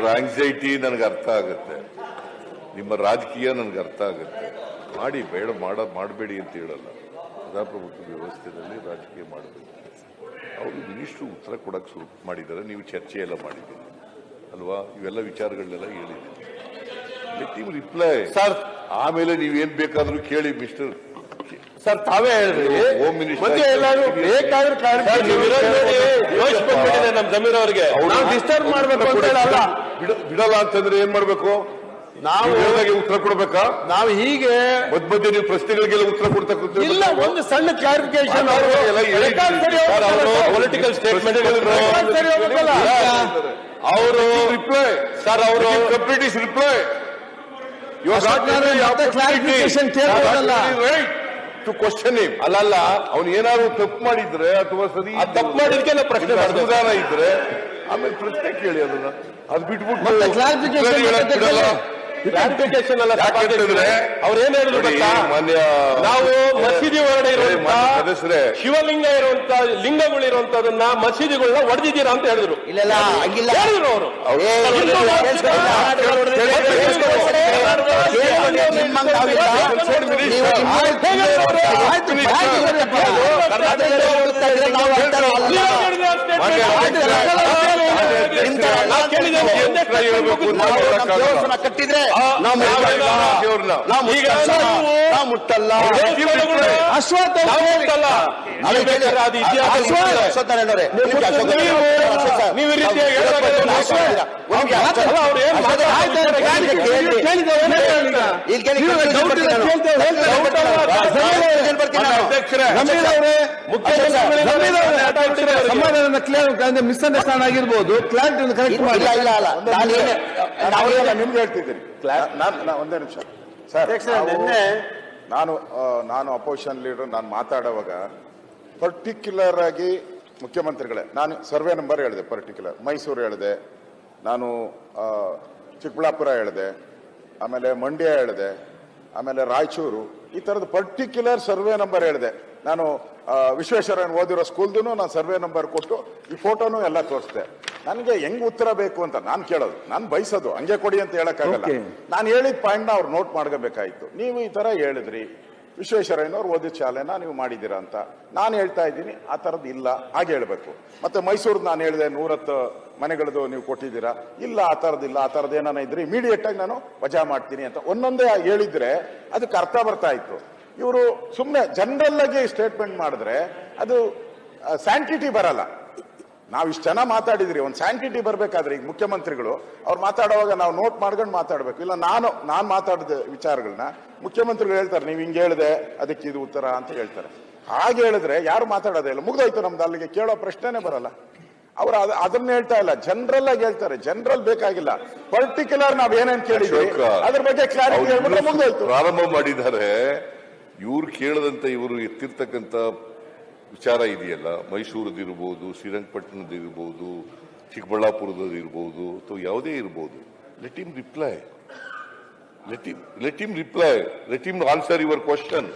Your anxiety ನನಗೆ ಅರ್ಥ ಆಗುತ್ತೆ. ನಿಮ್ಮ ರಾಜಕೀಯ ನನಗೆ ಅರ್ಥ ಆಗುತ್ತೆ. ಮಾಡಿ ಬೇಡ ಮಾಡ ಮಾಡಬೇಡಿ ಅಂತ ಹೇಳಲ್ಲ. ಪ್ರಜಾಪ್ರಭುತ್ವ ವ್ಯವಸ್ಥೆಯಲ್ಲಿ ರಾಜಕೀಯ ಮಾಡಬೇಕು. ಅವರು ಮಿನಿಸ್ಟ್ರು ಉತ್ತರ ಕೊಡಕ್ಕೆ ಶುರು ಮಾಡಿದ್ದಾರೆ. ನೀವು ಚರ್ಚೆ ಎಲ್ಲ ಮಾಡಿದ್ದೀರಿ. ಅಲ್ವಾ? ಇವೆಲ್ಲ ವಿಚಾರಗಳನ್ನೆಲ್ಲ ಹೇಳಿದ್ದೀರಿ. Reply sir. ಆಮೇಲೆ ನೀವೇನ್ ಬೇಕಾದ್ರೂ ಕೇಳಿ ಮಿಸ್ಟರ್ ಸರ್ ತಾವೇ ಹೇಳಿದ್ರಿ ಹೋಮ್ ಬೇಕಾದ್ರೆ ಸರ್, ನೀವು ಇರೋದ್ ನೋಡಿ. ಯೋಚ್ ಬಂದ್ಬಿಟ್ಟಿದೆ ನಮ್ ಜಮೀರ್ ಅವ್ರಿಗೆ. ಡಿಸ್ಟರ್ಬ್ ಮಾಡ್ಬೇಕು ಅಂತ ಹೇಳಲ್ಲ. ಬಿಡಲ್ಲ ಅಂತಂದ್ರೆ ಏನ್ ಮಾಡ್ಬೇಕು? ನಾವು ಉತ್ತರ ಕೊಡ್ಬೇಕಾ? ನಾವು ಹೀಗೆ ಮಧ್ಯ ಮಧ್ಯೆ ನೀವು ಪ್ರಶ್ನೆಗಳಿಗೆಲ್ಲ ಉತ್ತರ ಕೊಡ್ತಾ ಕೂತ್ರೆ ಇಲ್ಲ ಒಂದು ಸಣ್ಣ ಕ್ಲಾರಿಫಿಕೇಶನ್ ಪೊಲಿಟಿಕಲ್ ಸ್ಟೇಟ್ಮೆಂಟ್ ಅವರು ರಿಪ್ಲೈ ಸರ್ ಅವರು complete is reply? To question ಅಲ್ಲಲ್ಲ ಅವ್ನು ಏನಾದ್ರು ತಪ್ಪು ಮಾಡಿದ್ರೆ ಅಥವಾ ಸರಿ ತಪ್ಪು ಮಾಡಿದ್ಕೆ ಪ್ರಶ್ನೆ ಇದ್ರೆ ಆಮೇಲೆ ಪ್ರಶ್ನೆ ಕೇಳಿ ಅದನ್ನ ಅದು ಬಿಟ್ಬಿಟ್ಟು. ಕ್ಲಾರಿಫಿಕೇಶನ್ ಅಲ್ಲ ಯಾಕೆಂತಂದ್ರೆ ಅವ್ರು ಏನ್ ಹೇಳಿದ್ರು ನೋಡಿ, ಗೊತ್ತಾ ಮಾನ್ಯ ನಾವು ಮಸೀದಿ ಹೊರಡೆ ಇರುವಂತಹ ಇರುವಂತ ಶಿವಲಿಂಗ ಇರುವಂತ ಲಿಂಗಗಳು ಇರುವಂತದನ್ನ ಮಸೀದಿಗಳನ್ನ ಹೊಡೆದಿದ್ದೀರಾ ಅಂತ ಹೇಳಿದ್ರು ಅವರು ಅವ್ರು- ದೇವಸ್ಥಾನ ಕಟ್ಟಿದ್ರೆ ನಾವು ನಾವು ಮುಟ್ಟಲ್ಲ. ನಾವು ರೀತಿಯಾಗಿ. ಸಮಾಧಾನ ಮಿಸ್ಅಂಡರ್ಸ್ಟ್ಯಾಂಡ್ ಆಗಿರ್ಬೋದು. ಕ್ಲಾರಿಟಿ ಕರೆಕ್ಟ್ ಮಾಡಿ. ಇಲ್ಲ ಇಲ್ಲ. ನಾನು ನಿಮ್ಗೆ ಹೇಳ್ತಿದ್ದೀನಿ ಒಂದೇ ನಿಮಿಷ. ಸರ್ ನಿನ್ನೆ ನಾನು ನಾನು ಅಪೋಸಿಷನ್ ಲೀಡರ್ ನಾನು ಮಾತಾಡುವಾಗ ಪರ್ಟಿಕ್ಯುಲರ್ ಆಗಿ ಮುಖ್ಯಮಂತ್ರಿಗಳೇ, ನಾನು ಸರ್ವೆ ನಂಬರ್ ಹೇಳಿದೆ ಪರ್ಟಿಕ್ಯುಲರ್ ಮೈಸೂರು ಹೇಳಿದೆ, ನಾನು ಚಿಕ್ಕಬಳ್ಳಾಪುರ ಹೇಳಿದೆ, ಆಮೇಲೆ ಮಂಡ್ಯ ಹೇಳಿದೆ, ಆಮೇಲೆ ರಾಯಚೂರು, ಈ ಥರದ ಪರ್ಟಿಕ್ಯುಲರ್ ಸರ್ವೆ ನಂಬರ್ ಹೇಳಿದೆ. ನಾನು ವಿಶ್ವೇಶ್ವರಯ್ಯನ ಓದಿರೋ ಸ್ಕೂಲ್ದು ನಾನು ಸರ್ವೆ ನಂಬರ್ ಕೊಟ್ಟು ಈ ಫೋಟೋನೂ ಎಲ್ಲ ತೋರಿಸ್ದೆ. ನನಗೆ ಹೆಂಗ್ ಉತ್ತರ ಬೇಕು ಅಂತ ನಾನು ಕೇಳೋದು. ನಾನು ಬಯಸೋದು. ಹಂಗೆ ಕೊಡಿ ಅಂತ ಹೇಳಕ್ಕಾಗಲ್ಲ. Okay. ನಾನು ಹೇಳಿದ ಪಾಯಿಂಟ್ನ ಅವ್ರು ನೋಟ್ ಮಾಡ್ಕೋಬೇಕಾಯ್ತು. ನೀವು ಈ ತರ ಹೇಳಿದ್ರಿ. ವಿಶ್ವೇಶ್ವರಯ್ಯನವ್ರು ಓದಿದ ಶಾಲೆನ ನೀವು ಮಾಡಿದ್ದೀರಾ ಅಂತ. ನಾನು ಹೇಳ್ತಾ ಇದ್ದೀನಿ ಆ ಥರದ್ದು ಇಲ್ಲ. ಹಾಗೆ ಹೇಳಬೇಕು. ಮತ್ತೆ ಮೈಸೂರು ನಾನು ಹೇಳಿದೆ ನೂರತ್ತು ಮನೆಗಳದು ನೀವು ಕೊಟ್ಟಿದ್ದೀರಾ. ಇಲ್ಲ ಆ ಥರದ್ದಿಲ್ಲ ಆ ಥರದ್ದು ಏನಾನ ಇದ್ರೆ ಇಮಿಡಿಯೇಟ್ ಆಗಿ ನಾನು ವಜಾ ಮಾಡ್ತೀನಿ ಅಂತ. ಒಂದೊಂದೇ ಹೇಳಿದ್ರೆ ಅದಕ್ಕೆ ಅರ್ಥ ಬರ್ತಾ ಇತ್ತು. ಇವರು ಸುಮ್ಮನೆ ಜನರಲ್ ಆಗಿ ಸ್ಟೇಟ್ಮೆಂಟ್ ಮಾಡಿದ್ರೆ ಅದು ಸ್ಯಾಂಟಿಟಿ ಬರಲ್ಲ. ನಾವು ಇಷ್ಟು ಜನ ಮಾತಾಡಿದ್ರಿ ಒಂದು ಸ್ಯಾಂಟಿಟಿ ಬರಬೇಕಾದ್ರೆ ಈಗ ಮುಖ್ಯಮಂತ್ರಿಗಳು ಅವ್ರು ಮಾತಾಡುವಾಗ ನಾವು ನೋಟ್ ಮಾಡ್ಕೊಂಡು ಮಾತಾಡ್ಬೇಕು. ಇಲ್ಲ ನಾನು ನಾನು ಮಾತಾಡಿದ ವಿಚಾರಗಳನ್ನ ಮುಖ್ಯಮಂತ್ರಿಗಳು ಹೇಳ್ತಾರೆ ನೀವು ಹಿಂಗೆ ಹೇಳಿದೆ ಅದಕ್ಕೆ ಇದು ಉತ್ತರ ಅಂತ ಹೇಳ್ತಾರೆ. ಹಾಗೆ ಹೇಳಿದ್ರೆ ಯಾರು ಮಾತಾಡೋದೇ ಇಲ್ಲ. ಮುಗ್ದೋಯ್ತು ನಮ್ದು ಅಲ್ಲಿಗೆ ಕೇಳೋ ಪ್ರಶ್ನೆನೇ ಬರಲ್ಲ. ಅವ್ರು ಅದ ಅದನ್ನ ಹೇಳ್ತಾ ಇಲ್ಲ. ಜನರಲ್ ಆಗಿ ಹೇಳ್ತಾರೆ ಜನರಲ್ ಬೇಕಾಗಿಲ್ಲ. ಪರ್ಟಿಕ್ಯುಲರ್ ನಾವ್ ಏನೇನ್ ಕೇಳಿದ್ವಿ ಅದ್ರ ಬಗ್ಗೆ ಕ್ಲಾರಿಟಿ ಹೇಳ್ಬಿಟ್ರೆ ಮುಗ್ದೋಯ್ತು. ಪ್ರಾರಂಭ ಮಾಡಿದ್ದಾರೆ. ಇವ್ರು ಕೇಳದಂತ ಇವರು ಎತ್ತಿರ್ತಕ್ಕಂಥ ವಿಚಾರ ಇದೆಯಲ್ಲ? ಮೈಸೂರದಿರ್ಬೋದು ಶ್ರೀರಂಗಪಟ್ಟಣದಿರ್ಬೋದು ಚಿಕ್ಕಬಳ್ಳಾಪುರದದಿರ್ಬೋದು, ಅಥವಾ ಯಾವುದೇ ಇರ್ಬೋದು. Let him reply let him let him reply let him answer your question